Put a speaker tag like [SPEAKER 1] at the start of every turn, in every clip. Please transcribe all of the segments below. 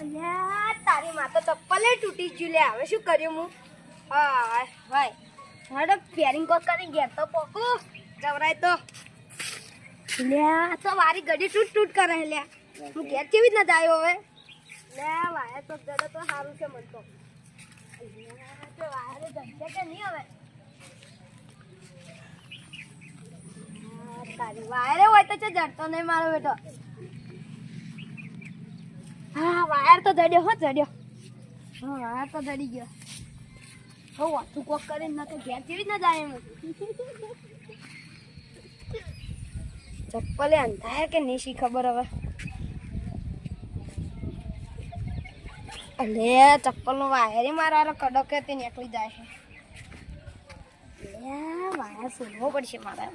[SPEAKER 1] અલ્યા, તારી માતા ચપ્પલે તૂટી ગયું. લે, હવે શું કર્યું હું? હા ભાઈ મારે ફેરિંગ કોક કરી ગયા તો પોકો. જવરાય તો. લ્યા તો મારી ગડી તૂટ તૂટ કરે લ્યા હું ઘેર કેવી રીતના જાય હવે? લ્યા વાયર તો જડે તો સારું છે મન તો. વાયરે જડશે કે નહીં હવે? તારી વાયરે હોય તો જડતો નહીં મારો બેટો. હા વાયર તો જડ્યો, હો, જડ્યો. હા વાયર તો જડી ગયો. હો, વાતું કોક કરીને ના તો ઘેર કેવી ના જાય એમ. ચપ્પલે અંધાય કે નહીં, શી ખબર હવે? અલે, ચપ્પલનો વાયર મારા કડક તે નીકળી જાય છે. વાયર શોધવો પડશે મારા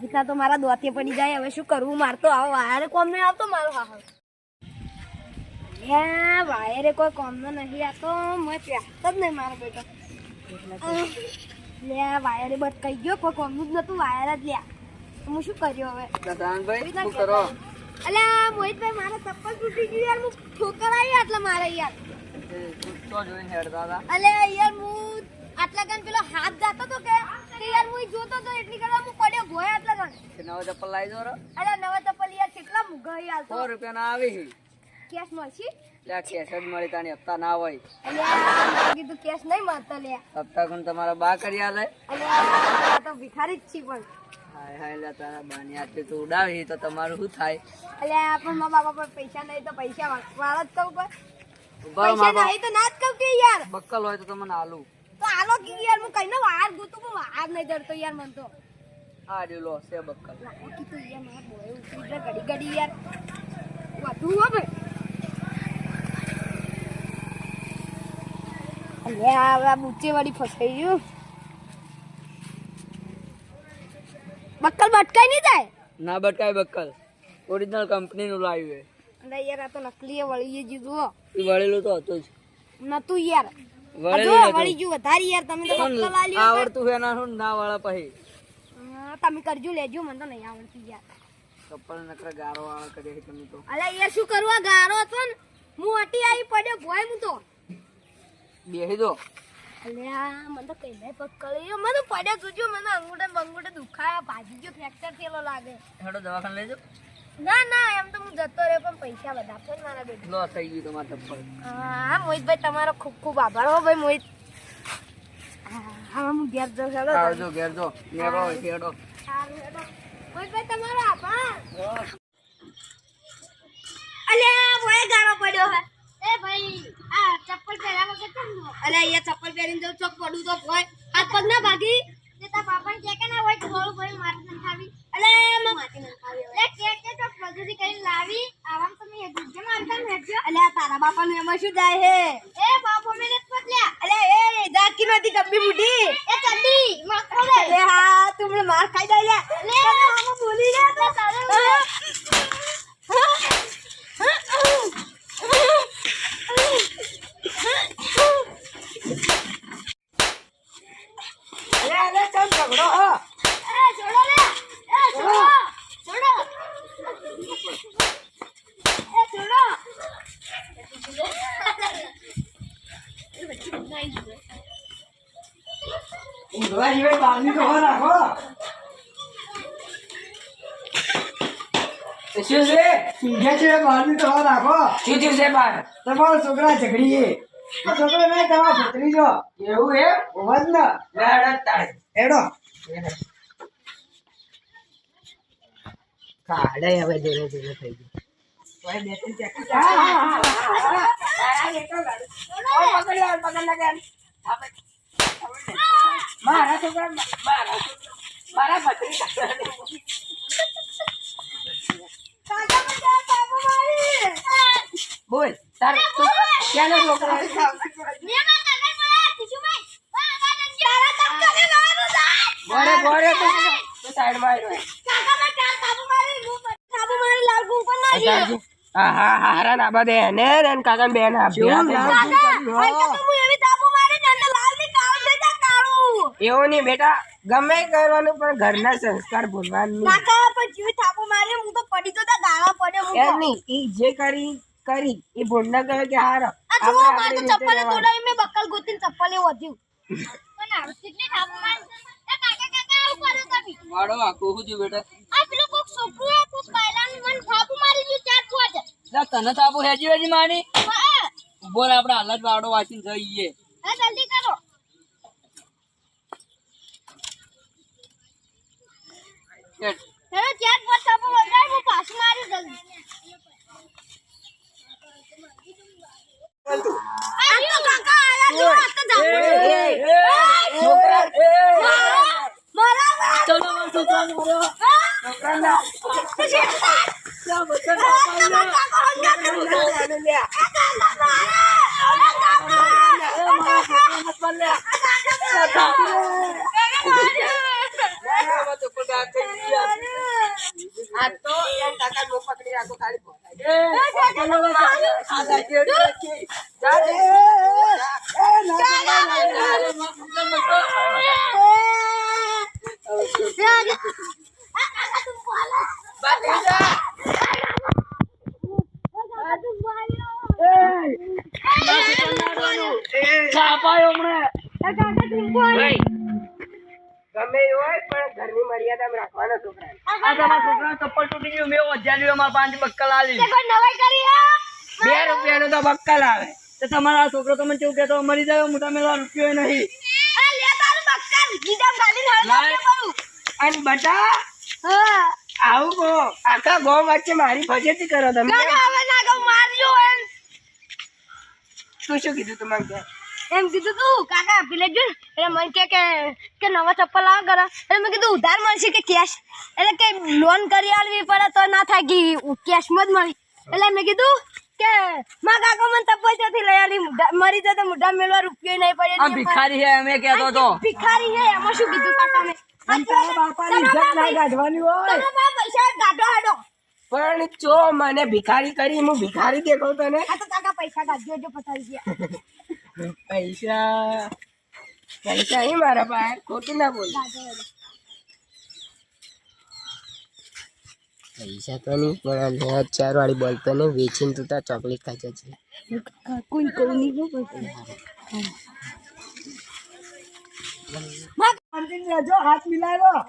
[SPEAKER 1] રીતના તો મારા દોતે પડી જાય હવે શું કરવું મારતો આવો વાયર કોમ નહીં આવતો મારો હા હે વાયરે કોઈ કોમનો નહીં આવતો મેં પ્યાસ જ નહીં મારો બેટો. લે વાયરે બટ ગયો કોઈ કોમનું જ નતું વાયર જ લ્યા. હું શું કર્યો હવે?
[SPEAKER 2] શું કરો?
[SPEAKER 1] અલ્યા મોહિતભાઈ મારા ચપ્પલ તૂટી ગયું યાર હું ઠોકર આવી આટલા મારે યાર. અલે યાર હું આટલા ગણ પેલો હાથ જાતો તો કે કે યાર હું જોતો તો એટલી કરવા હું પડ્યો ભોય આટલા ગણ
[SPEAKER 2] કે નવા ચપ્પલ લાવી દો
[SPEAKER 1] અરે નવા ચપ્પલ યાર કેટલા મુગા યાર
[SPEAKER 2] સો
[SPEAKER 1] રૂપિયા
[SPEAKER 2] ના આવી
[SPEAKER 1] કેશ મળશે?
[SPEAKER 2] લે કેશ જ મળી તાણી હપ્તા ના હોય.
[SPEAKER 1] અલ્યા કીધું કેશ નહીં મળતો લે.
[SPEAKER 2] હપ્તા કોણ તમારા બા કરી આલે.
[SPEAKER 1] અલ્યા તો ભિખારી જ છી પણ.
[SPEAKER 2] હાય હાય લે તારા બાની આટલી તો ઉડાવી તો તમારું શું થાય?
[SPEAKER 1] અલ્યા પણ મારા બાપા પર પૈસા નહીં તો પૈસા વાળા જ કહું પણ. પૈસા નહીં તો ના જ કહું કે યાર.
[SPEAKER 2] બક્કલ હોય તો તમને આલુ.
[SPEAKER 1] તો આલો કે યાર હું કઈ વાર ગુતું પણ વાર નહીં જડતો યાર મન તો.
[SPEAKER 2] આ લો સે બક્કલ.
[SPEAKER 1] લાવો તો યાર મારા બોય ઉતરી એટલે ગડી ગડી યાર. હો અલ્યા હવે આ બુચ્ચે વાળી ફસાઈ ગયું બક્કલ બટકાઈ નહીં જાય?
[SPEAKER 2] ના બટકાય બક્કલ. ઓરિજિનલ કંપનીનું લાવ્યું
[SPEAKER 1] અને યાર આ તો નકલી વળી હો
[SPEAKER 2] તું વળેલું તો હતું જ.
[SPEAKER 1] નતું યાર. વળી ગયું વધારે યાર તમે તો બક્કલ આલ્યો
[SPEAKER 2] આવડતું હે શું ના વાળા પછી?
[SPEAKER 1] હા, તમે કરજો લેજો મને તો નહીં આવડતી યાર.
[SPEAKER 2] ચપ્પલ નકર ગારો વાળા કરે છે તમે તો.
[SPEAKER 1] અલે એ શું કરવા ગારો હતો ને? હું અટી આવી પડ્યો ભોય હું તો.
[SPEAKER 2] બેહી દો.
[SPEAKER 1] અલ્યા મને તો કઈ નહીં પકડ્યો મને તો પડ્યો જોજો મને અંગૂઠે બંગૂઠે દુખાયા ભાજી ગયો ફ્રેક્ચર થયેલો લાગે.
[SPEAKER 2] હેડો દવાખાને લેજો
[SPEAKER 1] ના ના એમ તો હું જતો રહ્યો પણ પૈસા બધા પણ મારા બેટા.
[SPEAKER 2] લો થઈ ગયું તમારા ચપ્પલ.
[SPEAKER 1] હા મોહિતભાઈ તમારો ખૂબ ખૂબ આભાર હો ભાઈ મોહિત. હા, હા હું ઘેર જાઉં ચાલો
[SPEAKER 2] આવજો ઘેર જો. નેરો હેડો.
[SPEAKER 1] સારું તમારો આભાર. અલ્યા ભોય ગારો પડ્યો હે. એ ભાઈ આ ચપ્પલ પહેર્યા વગર કેમ જો અલ્યા અહીંયા ચપ્પલ પહેરીને જાઉં ચોક પડું તો ભોય હાથ પગ ના ભાગી. તે તા પાપાને કે કે ના હોય થોડું ભાઈ મારે ન ખાવી અલે માટી ન ખાવી એ કે કે તો કરીને લાવી. આવામ તમે એ દુજે મારતા હેડજો. અલ્યા તારા બાપાને એમાં શું જાય હે એ બાપો મેને પતલ્યા અલે એ જાકી માંથી ગબ્બી બુઢી એ ચંડી માખો લે અલે હા તું મને માર ખાઈ દે લે લે આમાં બોલી લે તો તારે એ છોડો લે એ છોડો છોડો એ છોડો
[SPEAKER 3] ઊંધવા બહારની તો હવા રાખો. શું છે? બાર હવા. તમારો છોકરા ઝઘડીએ. છોકરો નહીં, તમારો ભત્રીજો. હોવા જ ને. હેડો. ભાઈ બે ત્રણ ચેક. હા, હા, મારા છોકરા મારા
[SPEAKER 1] કાકા મને બાબુ મારી
[SPEAKER 2] બોલ તાર ક્યાં નો છોકરો
[SPEAKER 1] જાય
[SPEAKER 2] ગોળે ગોળે તો સાઈડમાં આવ્યો
[SPEAKER 1] કાકા મેં કાલ કાબુ મારી કાબુ મારી લાલ ગુ ના જી
[SPEAKER 2] હા હા હારા ના બધે ને ને કાકા બેન.
[SPEAKER 1] તો હું એવી તાબુ મારી ને લાલની કાળું થઈ જા કાળું.
[SPEAKER 3] એવું નહીં બેટા ગમે કરવાનું પણ ઘરના સંસ્કાર ભૂલવાનું.
[SPEAKER 1] કાકા પણ જીવ થાપો મારે હું તો પડી તો તા ગાળા પડ્યો હું
[SPEAKER 3] એમ
[SPEAKER 1] તો.
[SPEAKER 3] નહીં ઈ જે કરી કરી. એ ભોંડા ના કે હાર.
[SPEAKER 1] આ મારે
[SPEAKER 3] આપણી
[SPEAKER 1] તો ચપ્પલે. તોડાવી મેં બક્કલ ગોતીને ચપ્પલે વધ્યું. પણ આ કેટલી થાપો મારે એ કાકા કાકા આવું કરો તમે.
[SPEAKER 2] વાળો આખું શું થયું બેટા?
[SPEAKER 1] આ પેલો કોક છોકરો હે કોક બાયલાનું મને થાપો મારી દીધું ચાર ખોજ
[SPEAKER 2] લા, તને થાપો હેજી હેજી માની બોલ આપણે હાલ જ વાળો વાંચીને જઈએ.
[SPEAKER 1] હા જલ્દી કરો. મારા
[SPEAKER 2] છોકરાને મારો.
[SPEAKER 3] છોકરાના આ તો એમ કાકા નો પકડી ગમે હોય પણ ઘરની મર્યાદામાં રાખવાના છોકરાને.
[SPEAKER 2] આ તમારા છોકરાનું ચપ્પલ તૂટી ગયું મેં હજાર રૂપિયા મારા પાંચ બક્કલ આલી
[SPEAKER 3] બે રૂપિયાનો તો બક્કલ આવે
[SPEAKER 2] તો તમારા છોકરો મને કેવું કહેતો મરી જાય મોટા મેળવા રૂપિયો નહીં
[SPEAKER 3] અને બટા આવું કહો આખા ગામ વચ્ચે મારી ફજેતી કરો તમે. તું શું કીધું
[SPEAKER 1] એમ કીધું તું કાકા પેલે જો એટલે મને કે કે કે નવા ચપ્પલ લાવ કરો એટલે મેં કીધું ઉધાર મળશે કે કેશ એટલે કે લોન કરી આલવી પડે તો ના થાય કે કેશમાં જ મળી. એટલે મેં કીધું કે માં કાકો મને ચપ્પલથી લઈ આલી. મરી જતો મુઢા મેળવા રૂપિયો નહીં પડે
[SPEAKER 2] આ ભિખારી હે અમે કહેતો તો.
[SPEAKER 1] ભિખારી હે? એમાં શું કીધું કાકા મેં?
[SPEAKER 3] પણ જો મને ભિખારી કરી હું ભિખારી દેખો તને.
[SPEAKER 1] આ તો પૈસા ગાઢ્યો જો પતાવી ગયા.
[SPEAKER 3] પૈસા પૈસા મારા પાસે ખોટું ના બોલ
[SPEAKER 1] ગાઢો હાડો.
[SPEAKER 3] પૈસા તો નહીં પણ આ ચાર વાળી બોલ તો નહીં વેચીને તું તાર ચોકલેટ ખાઈ જશે
[SPEAKER 1] કોઈ કોઈ નહીં હો
[SPEAKER 3] જો હાથ મિલાવ્યો.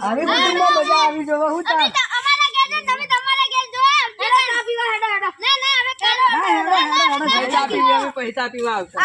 [SPEAKER 3] આવી મજા આવી જવા હું.
[SPEAKER 2] પૈસા પીવા આવતા